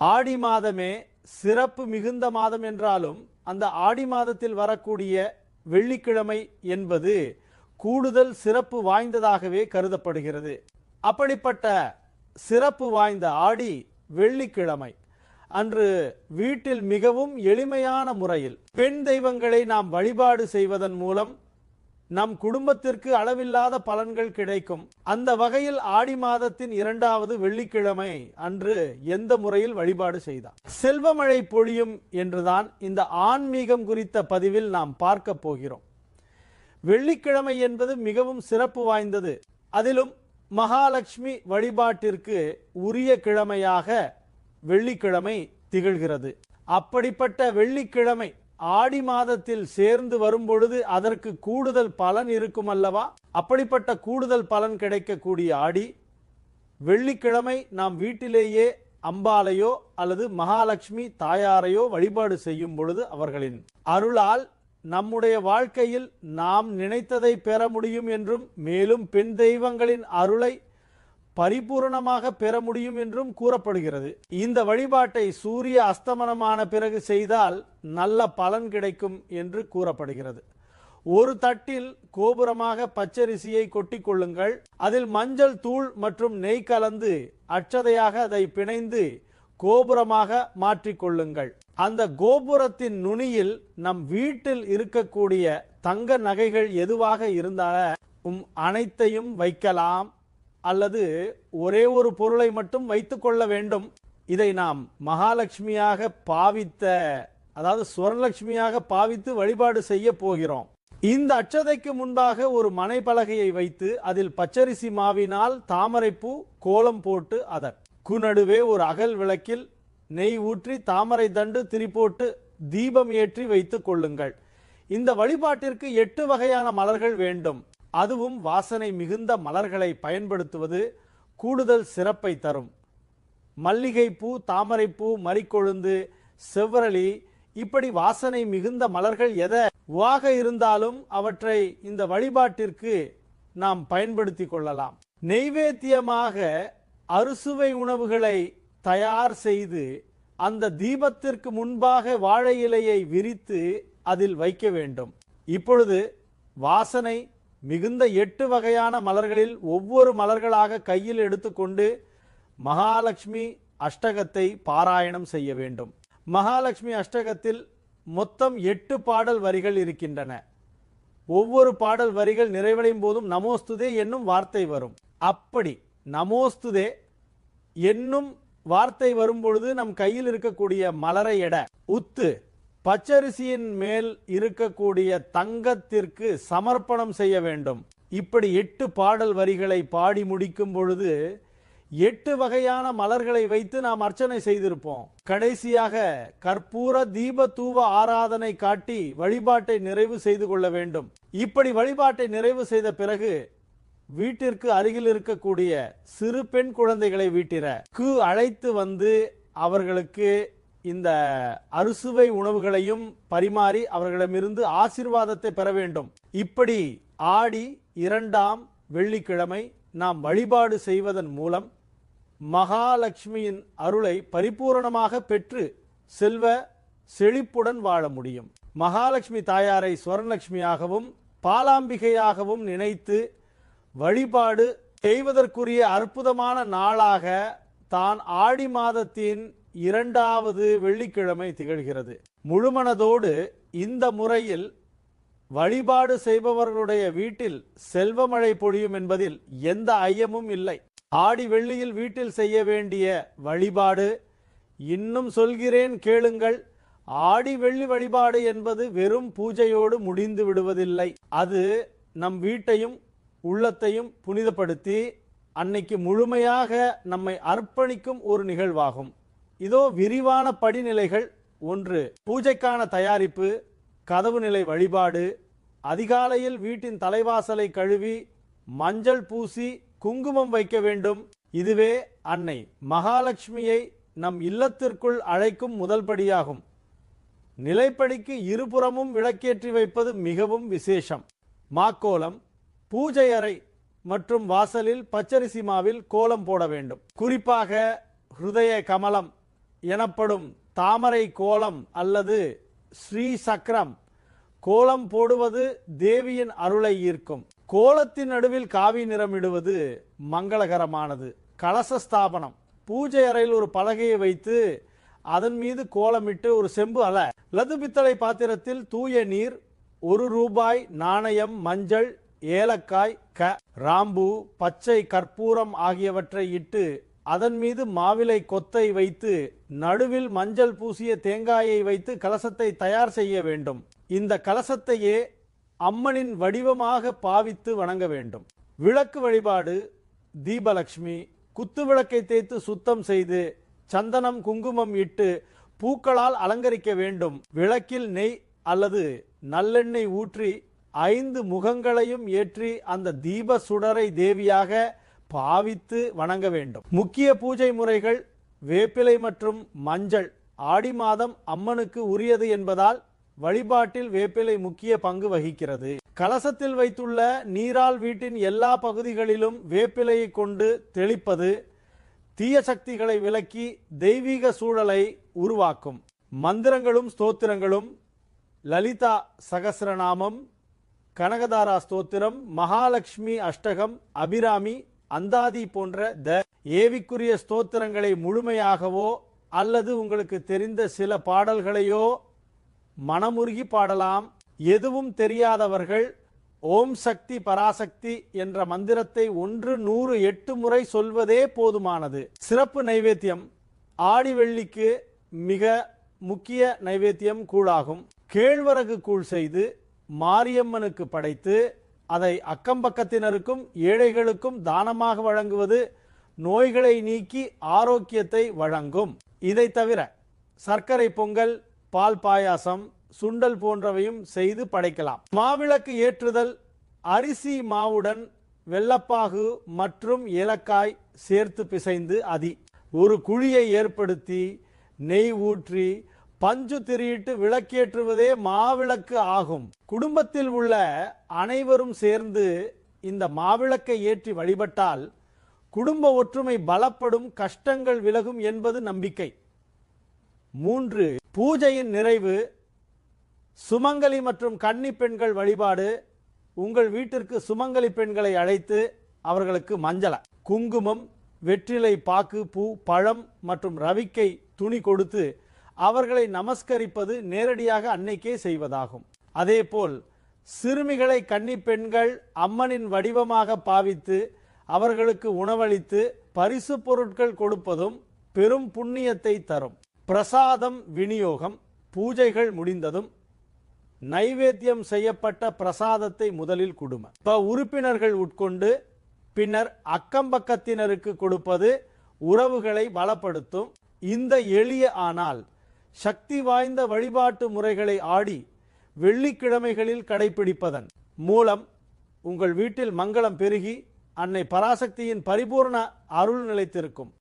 ஆடி மாதமே சிறப்பு மிகுந்த மாதம் என்றாலும் அந்த ஆடி மாதத்தில் வரக்கூடிய வெள்ளிக்கிழமை என்பது கூடுதல் சிறப்பு வாய்ந்ததாகவே கருதப்படுகிறது. அப்படிப்பட்ட சிறப்பு வாய்ந்த ஆடி வெள்ளிக்கிழமை அன்று வீட்டில் மிகவும் எளிமையான முறையில் பெண் தெய்வங்களை நாம் வழிபாடு செய்வதன் மூலம் நம் குடும்பத்திற்கு அளவில்லாத பலன்கள் கிடைக்கும். அந்த வகையில் ஆடி மாதத்தின் இரண்டாவது வெள்ளிக்கிழமை அன்று எந்த முறையில் வழிபாடு செய்தார்? செல்வமழை பொழியும் என்றுதான் இந்த ஆன்மீகம் குறித்த பதிவில் நாம் பார்க்க போகிறோம். வெள்ளிக்கிழமை என்பது மிகவும் சிறப்பு வாய்ந்தது. அதிலும் மகாலட்சுமி வழிபாட்டிற்கு உரிய கிழமையாக வெள்ளிக்கிழமை திகழ்கிறது. அப்படிப்பட்ட வெள்ளிக்கிழமை ஆடி மாதத்தில் சேர்ந்து வரும்பொழுது அதற்கு கூடுதல் பலன் இருக்கும் அல்லவா? அப்படிப்பட்ட கூடுதல் பலன் கிடைக்கக்கூடிய ஆடி வெள்ளிக்கிழமை நாம் வீட்டிலேயே அம்பாலையோ அல்லது மகாலட்சுமி தாயாரையோ வழிபாடு செய்யும் பொழுது அவர்களின் அருளால் நம்முடைய வாழ்க்கையில் நாம் நினைத்ததை பெற முடியும் என்றும் மேலும் பெண் தெய்வங்களின் அருளை பரிபூரணமாக பெற முடியும் என்றும் கூறப்படுகிறது. இந்த வழிபாட்டை சூரிய அஸ்தமனமான பிறகு செய்தால் நல்ல பலன் கிடைக்கும் என்று கூறப்படுகிறது. ஒரு தட்டில் கோபுரமாக பச்சரிசியை கொட்டிக் கொள்ளுங்கள். அதில் மஞ்சள் தூள் மற்றும் நெய் கலந்து அச்சதையாக அதை பிணைந்து கோபுரமாக மாற்றிக்கொள்ளுங்கள் அந்த கோபுரத்தின் நுனியில் நம் வீட்டில் இருக்கக்கூடிய தங்க நகைகள் எதுவாக இருந்தாலும் அனைத்தையும் வைக்கலாம். அல்லது ஒரே ஒரு பொருளை மட்டும் வைத்துக் கொள்ள வேண்டும். இதை நாம் மகாலட்சுமியாக பாவித்த அதாவது சுவரலட்சுமியாக பாவித்து வழிபாடு செய்ய போகிறோம். இந்த அச்சதைக்கு முன்பாக ஒரு மனைப்பலகையை வைத்து அதில் பச்சரிசி மாவினால் தாமரைப்பூ கோலம் போட்டு அதர். குநடுவே ஒரு அகல் விளக்கில் நெய் ஊற்றி தாமரை தண்டு திரிபோட்டு தீபம் ஏற்றி வைத்துக் கொள்ளுங்கள். இந்த வழிபாட்டிற்கு எட்டு வகையான மலர்கள் வேண்டும். அதுவும் வாசனை மிகுந்த மலர்களை பயன்படுத்துவது கூடுதல் சிறப்பை தரும். மல்லிகைப்பூ தாமரைப்பூ மறிக்கொழுந்து செவ்வரளி இப்படி வாசனை மிகுந்த மலர்கள் எதை உவாக இருந்தாலும் அவற்றை இந்த வழிபாட்டிற்கு நாம் பயன்படுத்தி கொள்ளலாம். நெய்வேத்தியமாக அறுசுவை உணவுகளை தயார் செய்து அந்த தீபத்திற்கு முன்பாக வாழை இலையை விரித்து அதில் வைக்க வேண்டும். இப்பொழுது வாசனை மிகுந்த எட்டு வகையான மலர்களில் ஒவ்வொரு மலர்களாக கையில் எடுத்துக்கொண்டு மகாலட்சுமி அஷ்டகத்தை பாராயணம் செய்ய வேண்டும். மகாலட்சுமி அஷ்டகத்தில் மொத்தம் எட்டு பாடல் வரிகள் இருக்கின்றன. ஒவ்வொரு பாடல் வரிகள் நிறைவடையும் போதும் நமோஸ்துதே என்னும் வார்த்தை வரும். அப்படி நமோஸ்துதே என்னும் வார்த்தை வரும் பொழுது நம் கையில் இருக்கக்கூடிய மலரை எட. உத்து பச்சரிசியின் மேல் இருக்கக்கூடிய தங்கத்திற்கு சமர்ப்பணம் செய்ய வேண்டும். இப்படி எட்டு பாடல் வரிகளை பாடி முடிக்கும் பொழுது எட்டு வகையான மலர்களை வைத்து நாம் அர்ச்சனை செய்திருப்போம். கடைசியாக கற்பூர தீப தூவ ஆராதனை காட்டி வழிபாட்டை நிறைவு செய்து கொள்ள வேண்டும். இப்படி வழிபாட்டை நிறைவு செய்த பிறகு வீட்டிற்கு அருகில் இருக்கக்கூடிய சிறு பெண் குழந்தைகளை வீட்டிற கு அழைத்து வந்து அவர்களுக்கு இந்த அறுசுவை உணவுகளையும் பரிமாறி அவர்களிடமிருந்து ஆசீர்வாதத்தை பெற வேண்டும். இப்படி ஆடி இரண்டாம் வெள்ளிக்கிழமை நாம் வழிபாடு செய்வதன் மூலம் மகாலட்சுமியின் அருளை பரிபூரணமாக பெற்று செல்வ செழிப்புடன் வாழ முடியும். மகாலட்சுமி தாயாரை ஸ்வரலட்சுமியாகவும் பாலாம்பிகையாகவும் நினைத்து வழிபாடு செய்வதற்குரிய அற்புதமான நாளாக தான் ஆடி மாதத்தின் இரண்டாவது வெள்ளிக்கிழமை திகழ்கிறது. முழுமனதோடு இந்த முறையில் வழிபாடு செய்பவர்களுடைய வீட்டில் செல்வமழை பொழியும் என்பதில் எந்த ஐயமும் இல்லை. ஆடி வெள்ளியில் வீட்டில் செய்ய வேண்டிய வழிபாடு இன்னும் சொல்கிறேன் கேளுங்கள் ஆடி வெள்ளி வழிபாடு என்பது வெறும் பூஜையோடு முடிந்து விடுவதில்லை. அது நம் வீட்டையும் உள்ளத்தையும் புனிதப்படுத்தி அன்னைக்கு முழுமையாக நம்மை அர்ப்பணிக்கும் ஒரு நிகழ்வாகும். இதோ விரிவான படிநிலைகள். ஒன்று பூஜைக்கான தயாரிப்பு. கதவு நிலை வழிபாடு. அதிகாலையில் வீட்டின் தலைவாசலை கழுவி மஞ்சள் பூசி குங்குமம் வைக்க வேண்டும். இதுவே அன்னை மகாலட்சுமியை நம் இல்லத்திற்குள் அழைக்கும் முதல் படியாகும். நிலைப்படிக்கு இருபுறமும் விளக்கேற்றி வைப்பது மிகவும் விசேஷம். மாக்கோலம் பூஜை அறை மற்றும் வாசலில் பச்சரிசி மாவில் கோலம் போட வேண்டும். குறிப்பாக ஹிருதய கமலம். எனப்படும் தாமரை கோலம் அல்லது ஸ்ரீ சக்கரம் கோலம் போடுவது தேவியின் அருளை ஈர்க்கும். கோலத்தின் நடுவில் காவி நிறமிடுவது மங்களகரமானது. கலச ஸ்தாபனம். பூஜை அறையில் ஒரு பலகையை வைத்து அதன் மீது கோலமிட்டு ஒரு செம்பு அல. லது பித்தளை பாத்திரத்தில் தூய நீர் ஒரு ரூபாய் நாணயம் மஞ்சள் ஏலக்காய் க ராம்பு பச்சை கற்பூரம் ஆகியவற்றை இட்டு அதன் மீது மாவிலை கொத்தை வைத்து நடுவில் மஞ்சள் பூசிய தேங்காயை வைத்து கலசத்தை தயார் செய்ய வேண்டும். இந்த கலசத்தையே அம்மனின் வடிவமாக பாவித்து வணங்க வேண்டும். விளக்கு வழிபாடு தீபலட்சுமி குத்து விளக்கை தேய்த்து சுத்தம் செய்து சந்தனம் குங்குமம் இட்டு பூக்களால் அலங்கரிக்க வேண்டும். விளக்கில் நெய் அல்லது நல்லெண்ணெய் ஊற்றி ஐந்து முகங்களையும் ஏற்றி அந்த தீப சுடரை தேவியாக பாவித்து வணங்க வேண்டும். முக்கிய பூஜை முறைகள் வேப்பிலை மற்றும் மஞ்சள். ஆடி மாதம் அம்மனுக்கு உரியது என்பதால் வழிபாட்டில் வேப்பிலை முக்கிய பங்கு வகிக்கிறது. கலசத்தில் வைத்துள்ள நீரால் வீட்டின் எல்லா பகுதிகளிலும் வேப்பிலையை கொண்டு தெளிப்பது தீய சக்திகளை விலக்கி தெய்வீக சூழலை உருவாக்கும். மந்திரங்களும் ஸ்தோத்திரங்களும் லலிதா சகசிரநாமம் கனகதாரா ஸ்தோத்திரம் மகாலட்சுமி அஷ்டகம் அபிராமி அந்தாதி போன்ற த ஏவிக்குரிய ஸ்தோத்திரங்களை முழுமையாகவோ அல்லது உங்களுக்கு தெரிந்த சில பாடல்களையோ மனமுருகி பாடலாம். எதுவும் தெரியாதவர்கள் ஓம் சக்தி பராசக்தி என்ற மந்திரத்தை ஒன்று நூறு எட்டு முறை சொல்வதே போதுமானது. சிறப்பு நைவேத்தியம். ஆடி வெள்ளிக்கு மிக முக்கிய நைவேத்தியம் கூழாகும். கேழ்வரகு கூழ் செய்து மாரியம்மனுக்கு படைத்து அதை அக்கம்பக்கத்தினருக்கும் ஏழைகளுக்கும் தானமாக வழங்குவது நோய்களை நீக்கி ஆரோக்கியத்தை வழங்கும். இதை தவிர சர்க்கரை பொங்கல் பால் பாயாசம் சுண்டல் போன்றவையும் செய்து படைக்கலாம். மாவிளக்கு ஏற்றுதல் அரிசி மாவுடன் வெள்ளப்பாகு மற்றும் ஏலக்காய் சேர்த்து பிசைந்து அதி. ஒரு குழியை ஏற்படுத்தி நெய் ஊற்றி பஞ்சு திரியிட்டு விளக்கேற்றுவதே மாவிளக்கு ஆகும். குடும்பத்தில் உள்ள அனைவரும் சேர்ந்து இந்த மாவிளக்கை ஏற்றி வழிபட்டால் குடும்ப ஒற்றுமை பலப்படும் கஷ்டங்கள் விலகும் என்பது நம்பிக்கை. மூன்று பூஜையின் நிறைவு சுமங்கலி மற்றும் கன்னி பெண்கள் வழிபாடு உங்கள் வீட்டிற்கு சுமங்கலி பெண்களை அழைத்து அவர்களுக்கு மஞ்சள குங்குமம் வெற்றிலை பாக்கு பூ பழம் மற்றும் ரவிக்கை துணி கொடுத்து அவர்களை நமஸ்கரிப்பது நேரடியாக அன்னைக்கே செய்வதாகும். அதேபோல் சிறுமிகளை கன்னி பெண்கள் அம்மனின் வடிவமாக பாவித்து அவர்களுக்கு உணவளித்து பரிசு பொருட்கள் கொடுப்பதும் பெரும் புண்ணியத்தை தரும். பிரசாதம் விநியோகம் பூஜைகள் முடிந்ததும் நைவேத்தியம் செய்யப்பட்ட பிரசாதத்தை முதலில் குடும. இப்ப உறுப்பினர்கள் உட்கொண்டு பின்னர் அக்கம்பக்கத்தினருக்கு கொடுப்பது உறவுகளை பலப்படுத்தும் இந்த எளிய ஆனால் சக்தி வாய்ந்த வழிபாட்டு முறைகளை ஆடி வெள்ளிக்கிழமைகளில் கடைபிடிப்பதன் மூலம் உங்கள் வீட்டில் மங்களம் பெருகி அன்னை பராசக்தியின் பரிபூர்ண அருள் நிலைத்திருக்கும்.